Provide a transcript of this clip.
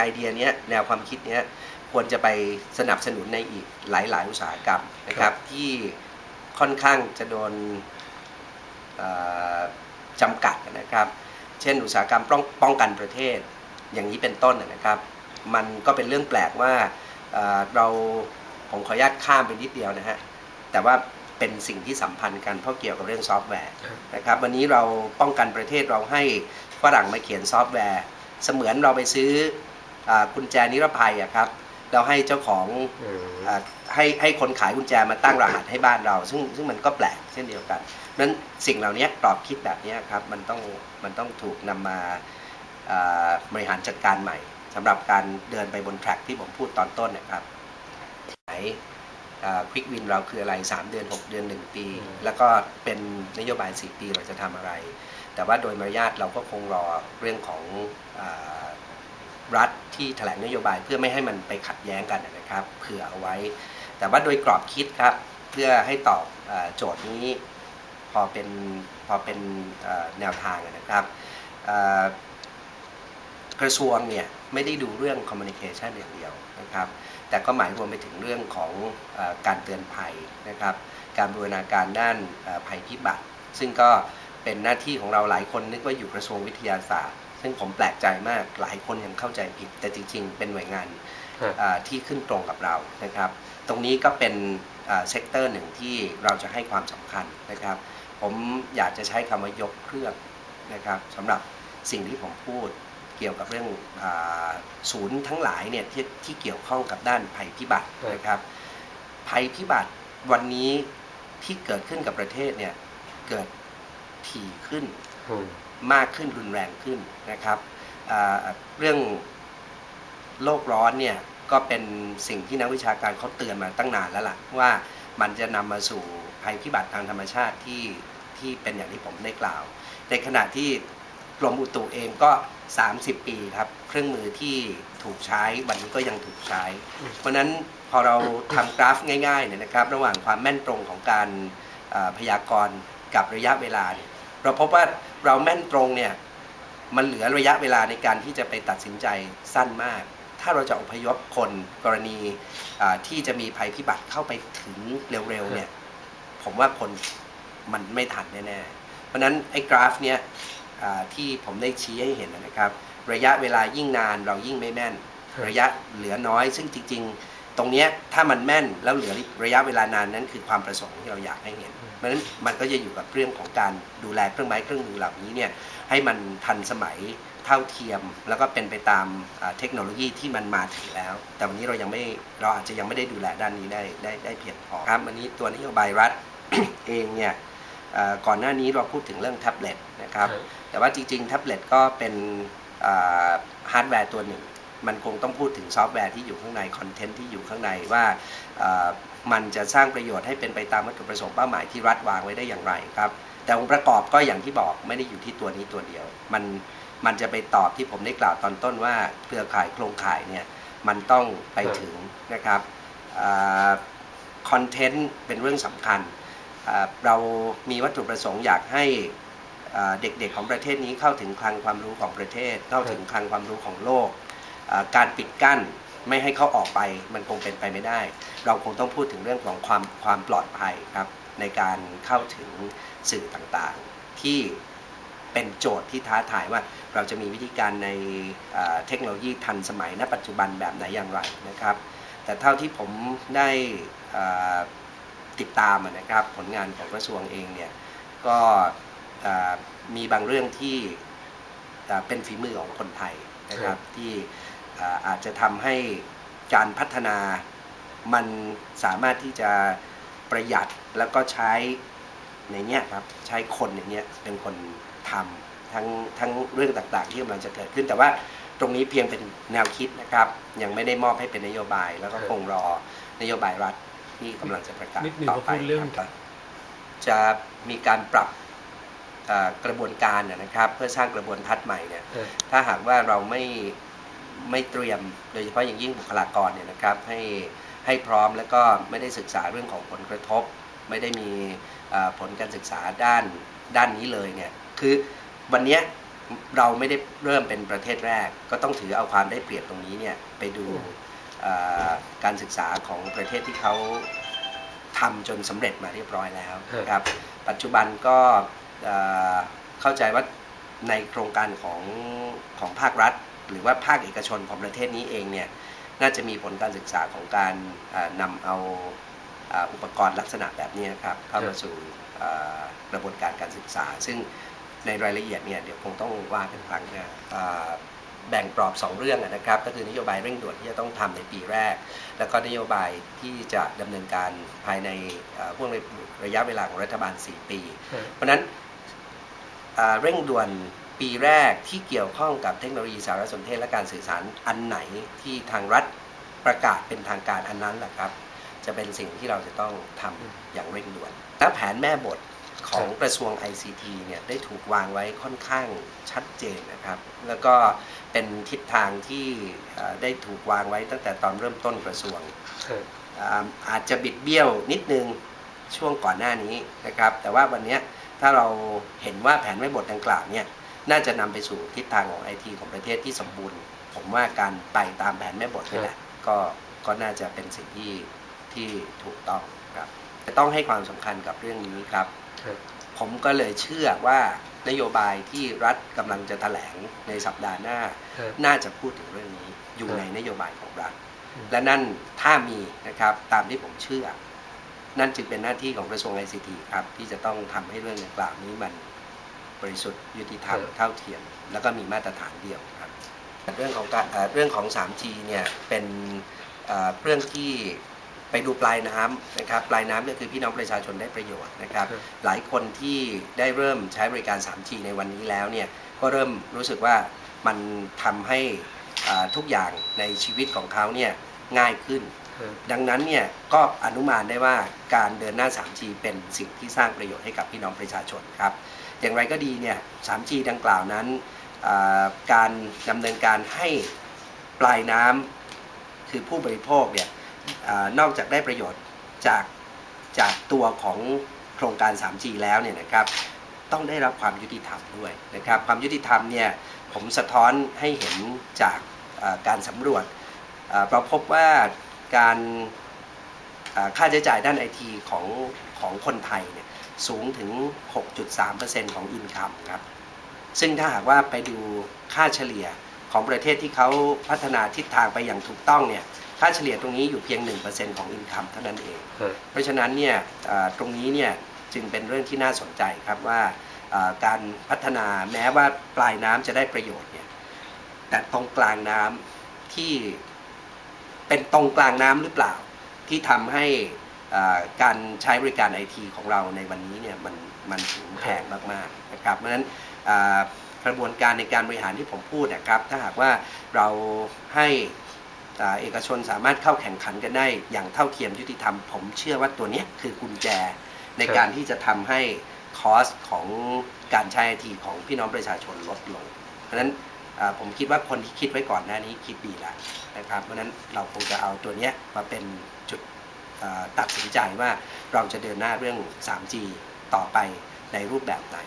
ไอเดียเนี้ยแนวความคิดเนี้ยควรจะไปสนับสนุนในอีกหลาย ๆ อุตสาหกรรมนะครับ ที่ค่อนข้างจะโดนเอ่อจำกัดนะครับ เช่น อุตสาหกรรมป้องป้องกันประเทศอย่างนี้เป็นต้นนะครับ มันก็เป็นเรื่องแปลกว่าเอ่อเราผมขออนุญาตข้ามไปนิดเดียวนะฮะแต่ว่าเป็นสิ่งที่สัมพันธ์กันเพราะเกี่ยวกับเรื่องซอฟต์แวร์ครับนะครับวันนี้เราป้องกันประเทศเราให้ฝรั่งมาเขียนซอฟต์แวร์ เสมือนเราไปซื้ออา กุญแจนิรภัยอะครับเราให้เจ้าของอืมอ่าให้ให้คนขายกุญแจมาตั้งรหัสให้บ้านเรา ซึ่งซึ่งมันก็แปลกเช่นเดียวกันนั้นสิ่งเหล่านี้กรอบคิดแบบนี้ครับมันต้องมันต้องถูกนำมาอ่าบริหารจัดการใหม่สำหรับการเดินไปบนแทร็กที่ผมพูดตอนต้นนะครับไหนควิกวินเราคืออะไร 3 เดือน 6 เดือน 1 ปี แล้วก็เป็นนโยบาย 4 ปีเราจะทำอะไร แต่ว่าโดยมารยาทเราก็คงรอเรื่องของอา รัฐที่แถลงนโยบายเพื่อไม่ให้มันไปขัดแย้งกันนะครับเผื่อเอาไว้ แต่ว่าโดยกรอบคิดครับเพื่อให้ตอบอโจทย์นี้พอเป็นพอเป็นแนวทางนะครับกระทรวงเนี่ยไม่ได้ดูเรื่องคอมมิวนิเคชันอย่างเดียวนะครับแต่ก็หมายรวมไปถึงเรื่องของอการเตือนภัยนะครับการบูรณาการด้านภัยพิบัติ ซึ่งก็เป็นหน้าที่ของเราหลายคนนึกว่าอยู่กระทรวงวิทยาศาสตร์ ซึ่งผมแปลกใจมากหลายคนยังเข้าใจผิด แต่จริง ๆ เป็นหน่วยงานครับอ่าที่ขึ้นตรงกับเรานะครับ ตรงนี้ก็เป็นเซกเตอร์หนึ่งที่เราจะให้ความสำคัญนะครับ ผมอยากจะใช้คำว่ายกเครื่องนะครับสำหรับสิ่งที่ผมพูดเกี่ยวกับเรื่องอาศูนย์ทั้งหลายเนี่ยที่ที่เกี่ยวข้องกับด้านภัยพิบัตินะครับ ภัยพิบัติวันนี้ที่เกิดขึ้นกับประเทศเนี่ยเกิดถี่ขึ้นอื มากขึ้นรุนแรงขึ้นนะครับเรื่องโลกร้อนเนี่ยก็เป็นสิ่งที่นักวิชาการเขาเตือนมาตั้งนานแล้วล่ะว่ามันจะนำมาสู่ภัยพิบัติทางธรรมชาติที่ที่เป็นอย่างที่ผมได้กล่าว ในขณะที่กรมอุตุเองก็ 30 ปีครับ เครื่องมือที่ถูกใช้วันนี้ก็ยังถูกใช้ เพราะนั้นพอเราทำกราฟง่ายๆเนี่ยนะครับ ระหว่างความแม่นตรงของการพยากรณ์กับระยะเวลาเนี่ย เราพบว่าเราแม่นตรงเนี่ยมันเหลือระยะเวลาในการที่จะไปตัดสินใจสั้นมาก ถ้าเราจะอพยพคนกรณีอ่าที่จะมีภัยพิบัติเข้าไปถึงเร็วๆเนี่ยผมว่าคนมันไม่ทันแน่ๆ เพราะฉะนั้นไอ้กราฟเนี่ยอ่าที่ผมได้ชี้ให้เห็นนะครับ ระยะเวลายิ่งนานเรายิ่งไม่แม่นครับระยะเหลือน้อย ซึ่งจริง ๆ ตรงเนี้ยถ้ามันแม่นแล้วเหลือระยะเวลานานนั้นคือความประสงค์ที่เราอยากให้เห็นเพราะฉะนั้นมันก็จะอยู่กับเรื่องของการดูแลเครื่องไม้เครื่องมือเหล่านี้เนี่ยให้มันทันสมัยเท่าเทียม แล้วก็เป็นไปตามอ่าเทคโนโลยีที่มันมาถึงแล้ว แต่วันนี้เรายังไม่เราอาจจะยังไม่ได้ดูแลด้านนี้ได้ได้ได้เพียงพอครับวันนี้ตัวนโยบายรัฐเองเนี่ยเอ่อก่อนหน้านี้เราพูดถึงเรื่องแท็บเล็ตนะครับแต่ว่าจริงๆแท็บเล็ตก็เป็นฮาร์ดแวร์ตัวหนึ่ง มันคงต้องพูดถึงซอฟต์แวร์ที่อยู่ข้างในคอนเทนต์ที่อยู่ข้างในว่ามันจะสร้างประโยชน์ให้เป็นไปตามวัตถุประสงค์เป้าหมายที่รัฐวางไว้ได้อย่างไรครับ แต่องค์ประกอบก็อย่างที่บอกไม่ได้อยู่ที่ตัวนี้ตัวเดียว มันมันจะไปตอบที่ผมได้กล่าวตอนต้นว่าเครือข่ายโครงข่ายเนี่ยมันต้องไปถึงนะครับคอนเทนต์เป็นเรื่องสำคัญ เรามีวัตถุประสงค์อยากให้เด็กๆของประเทศนี้เข้าถึงคลังความรู้ของประเทศ เข้าถึงคลังความรู้ของโลก การปิดกั้นไม่ให้เขาออกไปมันคงเป็นไปไม่ได้ เราคงต้องพูดถึงเรื่องของความความปลอดภัยครับในการเข้าถึงสื่อต่างๆ ที่เป็นโจทย์ที่ท้าทายว่าเราจะมีวิธีการในเทคโนโลยีทันสมัยณปัจจุบันแบบไหนอย่างไรนะครับ แต่เท่าที่ผมได้ติดตามนะครับผลงานของกระทรวงเองเนี่ยก็มีบางเรื่องที่เป็นฝีมือของคนไทยนะครับที่ อาจจะทำให้การพัฒนามันสามารถที่จะประหยัดแล้วก็ใช้ในเนี้ยครับใช้คนในเนี้ยเป็นคนทำทั้งทั้งเรื่องต่างๆ ที่กำลังจะเกิดขึ้น แต่ว่าตรงนี้เพียงเป็นแนวคิดนะครับ ยังไม่ได้มอบให้เป็นนโยบาย แล้วก็คงรอนโยบายรัฐที่กำลังจะประกาศนิดหนึ่งต่อก็ไปพูดเรื่องครับจะมีการปรับเอ่อกระบวนการนะนะครับ เพื่อสร้างกระบวนทัศน์ใหม่เนี่ยเออถ้าหากว่าเราไม่ ไม่เตรียม โดยเฉพาะอย่างยิ่งบุคลากรเนี่ยนะครับให้ให้พร้อมแล้วก็ไม่ได้ศึกษาเรื่องของผลกระทบ ไม่ได้มีเอ่อผลการศึกษาด้านด้านนี้เลยเนี่ยคือวันเนี้ยเราไม่ได้เริ่มเป็นประเทศแรก ก็ต้องถือเอาความได้เปรียบตรงนี้เนี่ยไปดูเอ่อการศึกษาของประเทศที่เขาทำจนสำเร็จมาเรียบร้อยแล้วนะครับปัจจุบันก็เอ่อเข้าใจว่าในโครงการของของภาครัฐ หรือว่าภาคเอกชนของประเทศนี้เองเนี่ยน่าจะมีผลการศึกษาของการเอ่อนำเอาเอ่ออุปกรณ์ลักษณะแบบนี้นะครับเข้ามาสู่เอ่อกระบวนการการศึกษา ซึ่งในรายละเอียดเนี่ยเดี๋ยวคงต้องว่ากันครั้งหน้าเอ่อแบ่งกรอบ 2 เรื่องอะนะครับก็คือนโยบายเร่งด่วนที่จะต้องทำในปีแรก แล้วก็นโยบายที่จะดำเนินการภายในเอ่อห่วงระยะเวลาของรัฐบาล 4 ปี เพราะฉะนั้นอ่าเร่งด่วน ปีแรกที่เกี่ยวข้องกับเทคโนโลยีสารสนเทศและการสื่อสารอันไหนที่ทางรัฐประกาศเป็นทางการอันนั้นแหละครับ จะเป็นสิ่งที่เราจะต้องทำอย่างเร่งด่วนและแผนแม่บทของกระทรวง ICT เนี่ยได้ถูกวางไว้ค่อนข้างชัดเจนนะครับ แล้วก็เป็นทิศทางที่เอ่อได้ถูกวางไว้ตั้งแต่ตอนเริ่มต้นกระทรวงอ่าอาจจะบิดเบี้ยวนิดนึงช่วงก่อนหน้านี้นะครับ แต่ว่าวันเนี้ยถ้าเราเห็นว่าแผนไว้บทดังกล่าวเนี่ย น่าจะนำไปสู่ทิศทางของไอทีของประเทศที่สมบูรณ์ ผมว่าการไปตามแผนแม่บทนี่แหละก็ก็น่าจะเป็นสิ่งที่ที่ถูกต้องครับจะต้องให้ความสำคัญกับเรื่องนี้ครับครับ ผมก็เลยเชื่อว่านโยบายที่รัฐกำลังจะแถลงในสัปดาห์หน้า น่าจะพูดถึงเรื่องนี้อยู่ในนโยบายของรัฐอืมและนั่นถ้ามีนะครับตามที่ผมเชื่อ นั่นจึงเป็นหน้าที่ของกระทรวง ICT ครับ ที่จะต้องทำให้เรื่องดังกล่าวนี้มัน บริสุทธิ์ยุติธรรมครับเท่าเทียม แล้วก็มีมาตรฐานเดียวครับเรื่องของการเอ่อเรื่องของ 3G เนี่ยเป็นเอ่อเรื่องที่ไปดูปลายน้ำนะครับปลายน้ำก็คือพี่น้องประชาชนได้ประโยชน์นะครับครับหลายคนที่ได้เริ่มใช้บริการ 3G ในวันนี้แล้วเนี่ยก็เริ่มรู้สึกว่ามันทำให้อ่าทุกอย่างในชีวิตของเขาเนี่ยง่ายขึ้น ดังนั้นเนี่ยก็อนุมานได้ว่าการเดินหน้า 3G เป็นสิ่งที่สร้างประโยชน์ให้กับพี่น้องประชาชนครับ อย่างไรก็ดีเนี่ย 3G ดังกล่าวนั้น การดำเนินการให้ปลายน้ำคือผู้บริโภคเนี่ยอนอกจากได้ประโยชน์จากจากตัวของโครงการ 3G แล้วเนี่ยนะครับต้องได้รับความยุติธรรมด้วยนะครับความยุติธรรมเนี่ยผมสะท้อนให้เห็นจากการสำรวจเราพบว่าการ ค่าใช้จ่ายด้านไอทีของของคนไทยเนี่ยสูงถึง 6.3%ของอินคัมครับ ซึ่งถ้าหากว่าไปดูค่าเฉลี่ยของประเทศที่เขาพัฒนาทิศทางไปอย่างถูกต้องเนี่ยค่าเฉลี่ยตรงนี้อยู่เพียง 1%ของอินคัมเท่านั้นเอง เพราะฉะนั้นเนี่ยเอ่อตรงนี้เนี่ยจึงเป็นเรื่องที่น่าสนใจครับว่าเอ่อการพัฒนาแม้ว่าปลายน้ำจะได้ประโยชน์เนี่ยแต่ตรงกลางน้ำที่เป็นตรงกลางน้ำหรือเปล่า ที่ทำให้การใช้บริการไอทีของเราในวันนี้เนี่ยมันมันถึงแพงมากๆนะครับเพราะฉะนั้นกระบวนการในการบริหารที่ผมพูดนะครับ ถ้าหากว่าเราให้เอกชนสามารถเข้าแข่งขันกันได้อย่างเท่าเทียมยุติธรรม ผมเชื่อว่าตัวนี้คือกุญแจในการที่จะทำให้คอสของการใช้ไอทีของพี่น้องประชาชนลดลง เพราะฉะนั้นผมคิดว่าคนที่คิดไว้ก่อนหน้านี้คิดดีแล้วนะครับ เพราะฉะนั้นเราคงจะเอาตัวนี้มาเป็น ตัดสินใจว่าเราจะเดินหน้าเรื่อง 3G ต่อไปในรูปแบบไหน